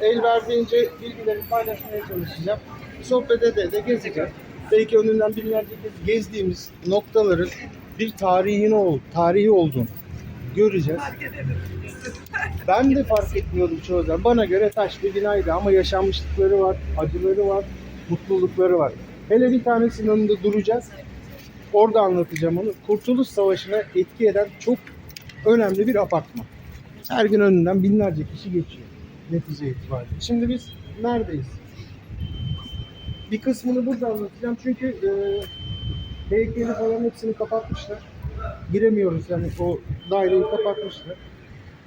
el verdiğince bilgileri paylaşmaya çalışacağım. Sohbet ede de gezeceğiz. Belki önünden binlerce kez gezdiğimiz noktaların bir tarihini ol, tarihi olduğunu göreceğiz. Ben de fark etmiyordum çoğu zaman. Bana göre taş bir binaydı ama yaşanmışlıkları var, acıları var, mutlulukları var. Hele bir tanesinin önünde duracağız. Orada anlatacağım onu. Kurtuluş Savaşı'na etki eden çok önemli bir apartman. Her gün önünden binlerce kişi geçiyor netice itibariyle. Şimdi biz neredeyiz? Bir kısmını burada anlatacağım çünkü e, heykeli falan hepsini kapatmışlar. Giremiyoruz yani o daireyi kapatmışlar.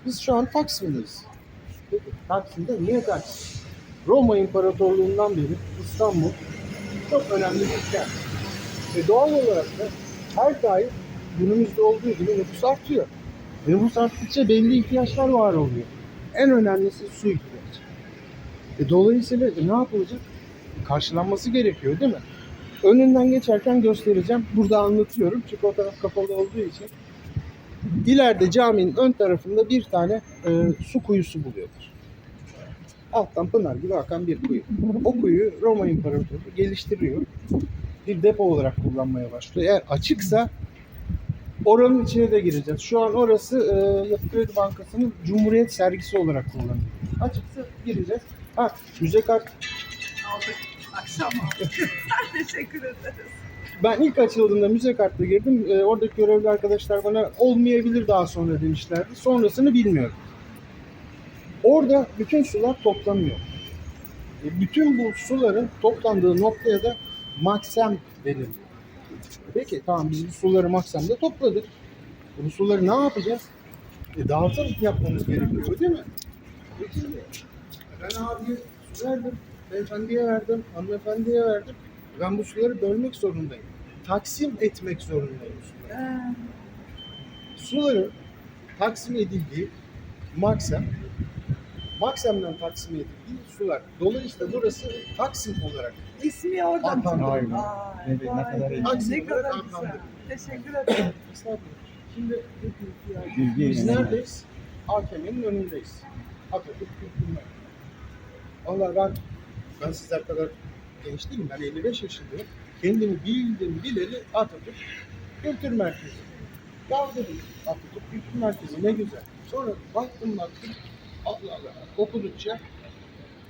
Biz şu an Taksim'deyiz. Taksim'de niye Taksim? Roma İmparatorluğu'ndan beri İstanbul çok önemli bir kent. Ve doğal olarak da her daim günümüzde olduğu gibi nüfus artıyor. Nüfus arttıkça belli ihtiyaçlar var oluyor. En önemlisi su ihtiyacı. E dolayısıyla ne yapılacak? Karşılanması gerekiyor değil mi? Önünden geçerken göstereceğim. Burada anlatıyorum çünkü o taraf kapalı olduğu için. İleride caminin ön tarafında bir tane e, su kuyusu buluyorlar. Alttan pınar gibi akan bir kuyu. O kuyuyu Roma İmparatorluğu geliştiriyor. Bir depo olarak kullanmaya başlıyor. Eğer açıksa oranın içine de gireceğiz. Şu an orası e, Yapı Kredi Bankası'nın Cumhuriyet sergisi olarak kullanılıyor. Açıksa gireceğiz. Ha, müze kart Aldık akşam aldık. Teşekkür ederiz. Ben ilk açıldığımda müze kartla girdim. Ee, oradaki görevli arkadaşlar bana olmayabilir daha sonra demişlerdi. Sonrasını bilmiyorum. Orada bütün sular toplanıyor. E, bütün bu suların toplandığı noktaya da maksem deniliyor. Peki tamam biz bu suları maksemde topladık. Bu suları ne yapacağız? E, dağıtım yapmamız gerekiyor değil mi? Peki ben abiye su verdim, beyefendiye verdim, hanımefendiye verdim. Ben bu suları bölmek zorundayım. Taksim etmek zorundayım suları. Suları taksim edildiği maksem, maksemden taksim edildiği sular. Dolayısıyla burası Taksim olarak ismi oradan. Aynen. Evet, ne kadar iyi. Taksim Ne kadar olarak güzel. atandı. Teşekkür ederim. Estağfurullah. Şimdi Bilgi biz yayınlanıyor. neredeyiz? AKM'nin önündeyiz. Atatürk Kültür Merkezi. Valla ben, ben sizler kadar genç değilim. Ben 55 yaşındayım. Kendimi bildim bileli Atatürk Kültür Merkezi. Ya dedim Atatürk Kültür Merkezi ne güzel. Sonra baktım baktım Allah Allah okudukça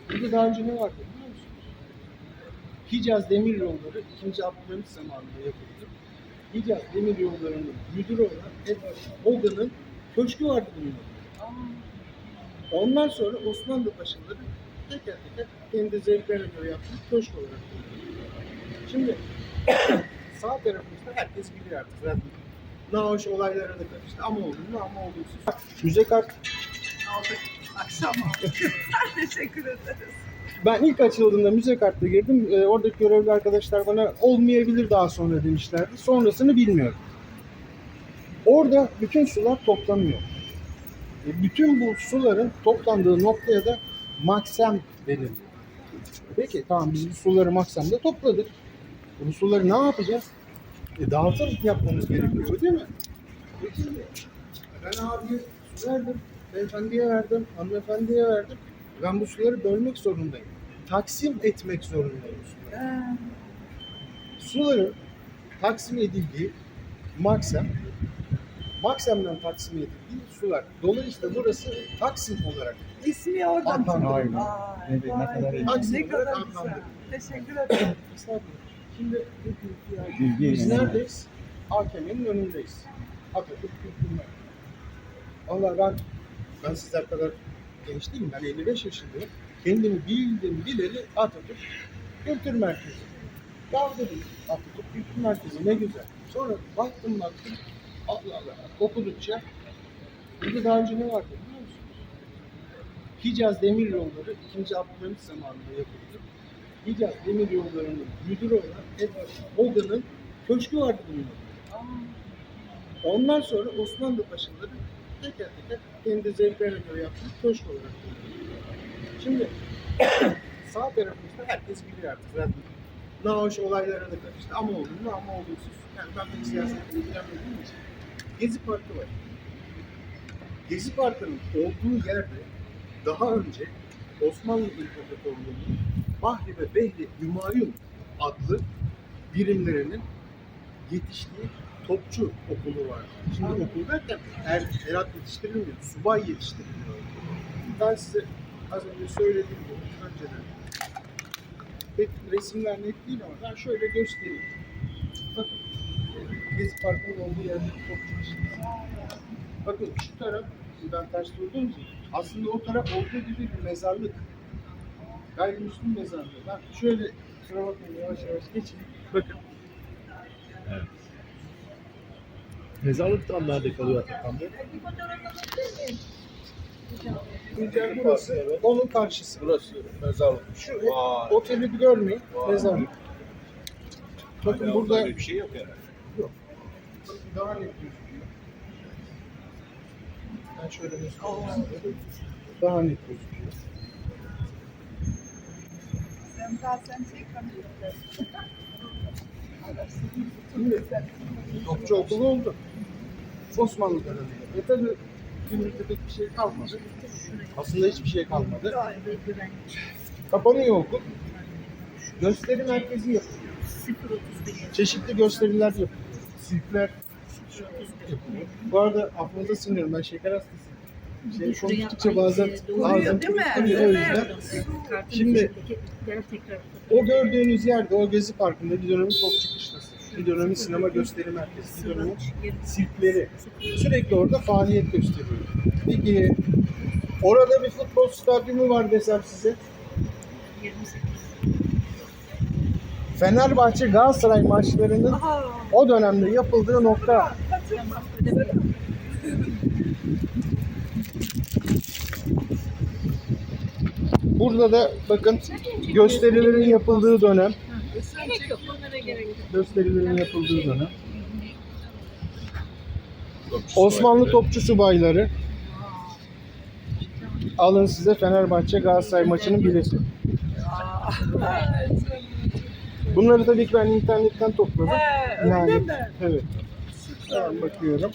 burada daha önce ne vardı biliyor musunuz? Hicaz Demir Yolları 2. Abdülhamit zamanında yapıldı. Hicaz Demir Yolları'nın müdürü olan Edward Hogan'ın köşkü vardı bunun. Ondan sonra Osmanlı paşaları teker teker kendi zevklerine göre yaptığı köşk olarak kullanıyor. Şimdi sağ tarafımızda herkes bilir artık zaten. Nahoş olaylara da karıştı. Ama olumlu ama olumsuz. Müze kart aldık akşam. Teşekkür ederiz. Ben ilk açıldığımda müze kartla girdim. Ee, oradaki görevli arkadaşlar bana olmayabilir daha sonra demişlerdi. Sonrasını bilmiyorum. Orada bütün sular toplanıyor. E, bütün bu suların toplandığı noktaya da maksem deniliyor. Peki tamam biz bu suları maksemde topladık. Bu suları ne yapacağız? E, dağıtım yapmamız gerekiyor değil mi? Peki ben su verdim, beyefendiye verdim, hanımefendiye verdim. Ben bu suları bölmek zorundayım. Taksim etmek zorundayım suları. Ee, Suları taksim edildiği maksem, maksemden taksim edildiği sular. Dolayısıyla burası Taksim olarak ismi oradan Evet, ne vay, kadar iyi. Taksim Ne kadar güzel. Teşekkür ederim. Estağfurullah. Şimdi Bilgi biz yayınlanıyor. neredeyiz? AKM'nin önündeyiz. Atatürk Kültür Merkezi. Valla ben, ben sizler kadar genç değilim. Ben 55 yaşındayım. Kendimi bildim bileli Atatürk Kültür Merkezi. Ya dedim Atatürk Kültür Merkezi ne güzel. Sonra baktım baktım Allah Allah okudukça burada daha önce ne vardı biliyor musunuz? Hicaz Demir Yolları 2. Abdülhamit zamanında yapıldı. Hicaz Demir Yolları'nın müdürü olan Edward Hogan'ın köşkü vardı bunun. Ondan sonra Osmanlı paşaları teker teker kendi zevklerine göre yaptığı köşk olarak. Şimdi sağ tarafımızda herkes bilir artık zaten. Nahoş olaylara da karıştı. Ama olumlu ama olumsuz. Yani ben pek siyasetle ilgilenmediğim için. Gezi Parkı var. Gezi Parkı'nın olduğu yerde daha önce Osmanlı İmparatorluğu'nun Bahri ve Behri Hümayun adlı birimlerinin yetiştiği topçu okulu var. Şimdi okul derken er, erat yetiştirilmiyor, subay yetiştiriliyor. Ben size az önce söylediğim gibi önceden pek resimler net değil ama ben şöyle göstereyim. Bakın, Gezi Parkı'nın olduğu yerde topçu işte. Bakın şu taraf, buradan ters durduğum için aslında o taraf olduğu gibi bir mezarlık. Gayrimüslim mezarlığı. Ben şöyle, şuna bakın yavaş yavaş geçeyim. Bakın. Mezarlık tam nerede kalıyor Atakan Bey? Burası, onun karşısı. Burası mezarlık. Şu Vay. oteli bir görmeyin, Vay. mezarlık. Bakın Yani burada bir şey yok herhalde. daha net gözüküyor. Ben şöyle göstereyim. Daha net gözüküyor. Sen zaten ekranı Şimdi topçu okulu oldu. Osmanlı döneminde. E tabi günümüzde pek bir şey kalmadı. Aslında hiçbir şey kalmadı. Kapanıyor okul. Gösteri merkezi yapılıyor. Çeşitli gösteriler yapılıyor. Sirkler yapılıyor. Bu arada aklınıza sığınıyorum ben şeker hastasıyım. Şey konuştukça bazen ağzım tutuyor o yüzden. Şimdi o gördüğünüz yerde, o Gezi Parkı'nda bir dönemin topçu kışlası, bir dönemin sinema gösteri merkezi, bir dönemin sirkleri. Sürekli orada faaliyet gösteriyor. Peki orada bir futbol stadyumu var desem size. Fenerbahçe Galatasaray maçlarının o dönemde yapıldığı nokta. Burada da bakın gösterilerin yapıldığı dönem. Gerek yok. Bunlara gerek yok. Gösterilerin yapıldığı dönem. Osmanlı topçu subayları. Alın size Fenerbahçe Galatasaray maçının bileti. Bunları tabii ki ben internetten topladım. He, Yani, evet. Hemen bakıyorum.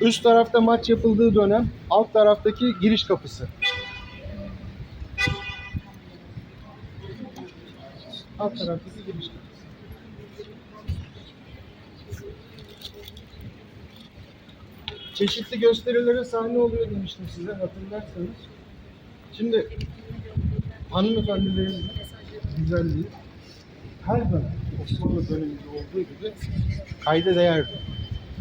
Üst tarafta maç yapıldığı dönem, alt taraftaki giriş kapısı. Alt taraftaki giriş. Çeşitli gösterilere sahne oluyor demiştim size hatırlarsanız. Şimdi hanımefendilerin güzelliği her dönem Osmanlı döneminde olduğu gibi kayda değerdi.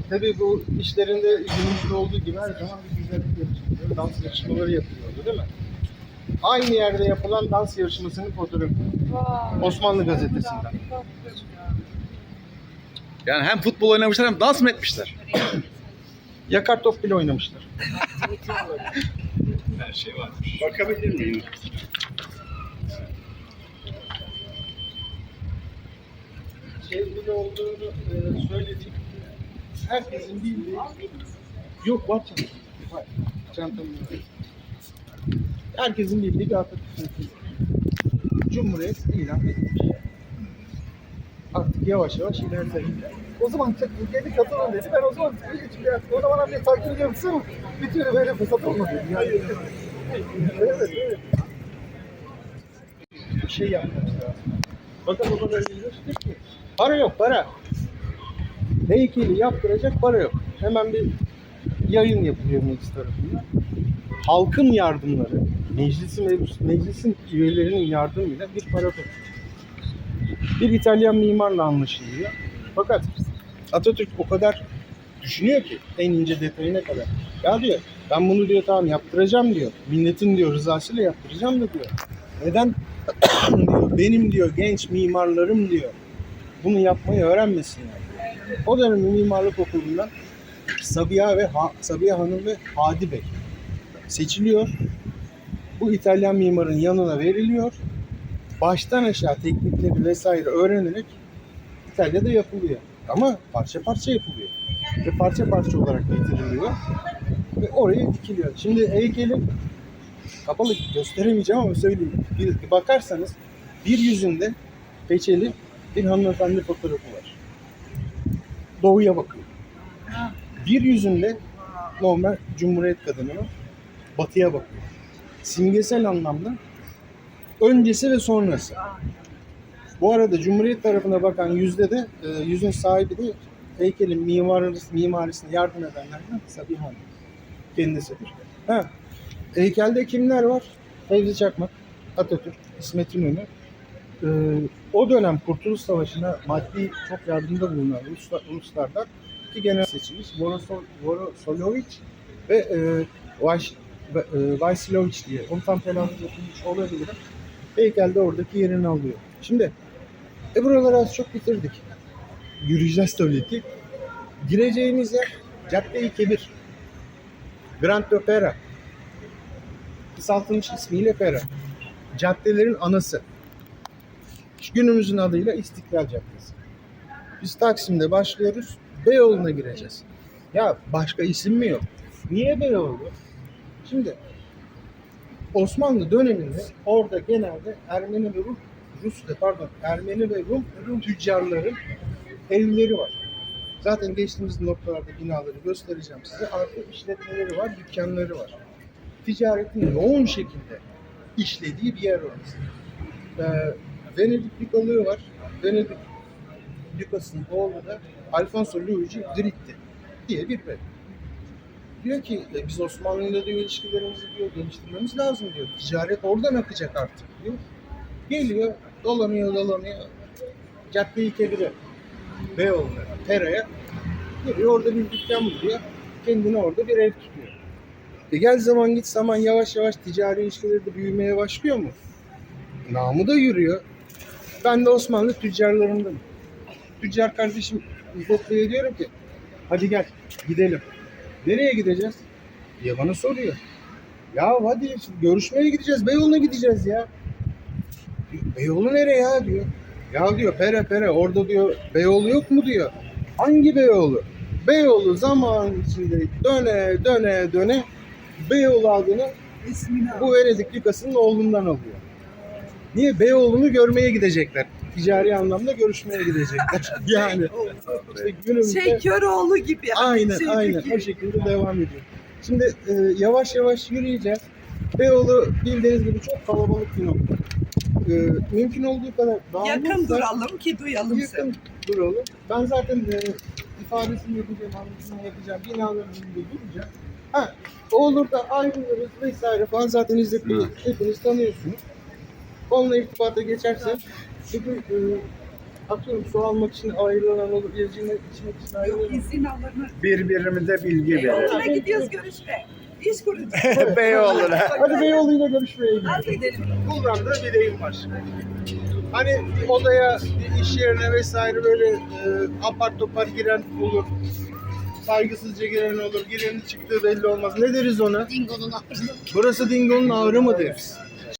Tabii bu işlerinde günümüzde olduğu gibi her zaman bir güzellik yarışmaları, dans yarışmaları yapılıyordu değil mi? Aynı yerde yapılan dans yarışmasının fotoğrafı. Vay. Osmanlı gazetesinden. Yani hem futbol oynamışlar hem dans mı etmişler? Yakar top bile oynamışlar. Her şey varmış. Bakabilir miyim? Sevgili olduğunu e, söyledik. Herkesin bildiği... Yok var çantam. Var. Çantamın var. Herkesin bildiği bir Atatürk. Cumhuriyet ilan edilmiş. Artık yavaş yavaş ilerleyelim. O zaman Türkiye'de katılın dedi. Ben o zaman o zaman bir takip yapsın. Bir türlü böyle fırsat olmadı. Yani. Evet, evet. Şey yapmamız lazım. Bakın o kadar diyor ki para yok para. Heykeli yaptıracak para yok. Hemen bir yayın yapılıyor meclis tarafından. Halkın yardımları, meclisin, meclisin üyelerinin yardımıyla bir para topluyor. Bir İtalyan mimarla anlaşılıyor. Fakat Atatürk o kadar düşünüyor ki en ince detayına kadar. Ya diyor ben bunu diyor tamam yaptıracağım diyor. Milletin diyor rızasıyla yaptıracağım da diyor. Neden diyor benim diyor genç mimarlarım diyor bunu yapmayı öğrenmesinler. O dönemin mimarlık okulundan Sabiha ve ha- Sabiha Hanım ve Hadi Bey seçiliyor. Bu İtalyan mimarın yanına veriliyor. Baştan aşağı teknikleri vesaire öğrenerek İtalya'da yapılıyor. Ama parça parça yapılıyor. Ve parça parça olarak getiriliyor. Ve oraya dikiliyor. Şimdi heykelin kapalı gösteremeyeceğim ama söyleyeyim. Bir, bakarsanız bir yüzünde peçeli bir hanımefendi fotoğrafı var. Doğuya bakıyor. Bir yüzünde normal Cumhuriyet kadını. Batıya bakıyor. Simgesel anlamda öncesi ve sonrası. Bu arada Cumhuriyet tarafına bakan yüzde de e, yüzün sahibi de heykelin mimarisi, mimarisine yardım edenlerden Sabiha Hanım. Kendisidir. Ha. Heykelde kimler var? Fevzi Çakmak, Atatürk, İsmet İnönü. Ee, o dönem Kurtuluş Savaşı'na maddi çok yardımda bulunan Ruslar, Ruslardan iki general seçilmiş. Vorosoloviç ve e, Vaş, e, Vasiloviç diye. Onu tam telaffuz edilmiş olabilirim. Heykelde oradaki yerini alıyor. Şimdi e buraları az çok bitirdik. Yürüyeceğiz tabii ki. Gireceğimiz yer Cadde-i Kebir. Grand Opera. Kısaltılmış ismiyle Pera. Caddelerin anası. Günümüzün adıyla İstiklal Caddesi. Biz Taksim'de başlıyoruz. Beyoğlu'na gireceğiz. Ya başka isim mi yok? Niye Beyoğlu? Şimdi Osmanlı döneminde orada genelde Ermeni ve Rum, Rus pardon Ermeni ve Rum, Rum tüccarların evleri var. Zaten geçtiğimiz noktalarda binaları göstereceğim size. Artı işletmeleri var, dükkanları var. Ticaretin yoğun şekilde işlediği bir yer orası. Ee, Venedik Likalığı var. Venedik Lükas'ın oğlu da Alfonso Luigi Dritti diye bir bey. Diyor ki e, biz Osmanlı'yla diyor ilişkilerimizi diyor geliştirmemiz lazım diyor. Ticaret oradan akacak artık diyor. Geliyor, dolanıyor, dolanıyor. Cadde-i Kebir'e, Beyoğlu'na, Pera'ya geliyor orada bir dükkan buluyor. Kendine orada bir ev tutuyor. E gel zaman git zaman yavaş yavaş ticari ilişkileri de büyümeye başlıyor mu? Namı da yürüyor. Ben de Osmanlı tüccarlarındanım. Tüccar kardeşim Bey'e diyorum ki hadi gel gidelim. Nereye gideceğiz? diye bana soruyor. Ya hadi görüşmeye gideceğiz. Beyoğlu'na gideceğiz ya. Beyoğlu nereye ya diyor. Ya diyor pere pere orada diyor Beyoğlu yok mu diyor. Hangi Beyoğlu? Beyoğlu zaman içinde döne döne döne Beyoğlu adını İsmini bu Venedik Lükas'ın oğlundan alıyor. Niye? Beyoğlu'nu görmeye gidecekler. Ticari anlamda görüşmeye gidecekler. yani işte günümüzde Şey Köroğlu gibi. aynen Şey aynen gibi. o şekilde devam ediyor. Şimdi e, yavaş yavaş yürüyeceğiz. Beyoğlu bildiğiniz gibi çok kalabalık bir nokta. E, mümkün olduğu kadar Yakın dağılırsa- duralım ki duyalım seni. Yakın duralım. Ben zaten e, ifadesini yapacağım, anlatımını yapacağım. Binaların önünde duracağım. Ha, o olur da ayrılırız vesaire falan zaten İzzet Bey'i hepiniz tanıyorsunuz. Onunla irtibata geçersen çünkü e, atıyorum su almak için ayrılan olur, ilacını içmek için ayrılan İzin alınır. birbirimize bilgi verelim. Beyoğlu'na gidiyoruz görüşme. İş kuracağız. Beyoğlu'na. Hadi Beyoğlu'yla görüşmeye gidelim. Hadi gidelim. Da bir deyim var. Hani odaya, bir iş yerine vesaire böyle e, apar topar giren olur. Saygısızca giren olur. Girenin çıktığı belli olmaz. Ne deriz ona? Dingo'nun ağrı. Burası Dingo'nun ağrı mı deriz?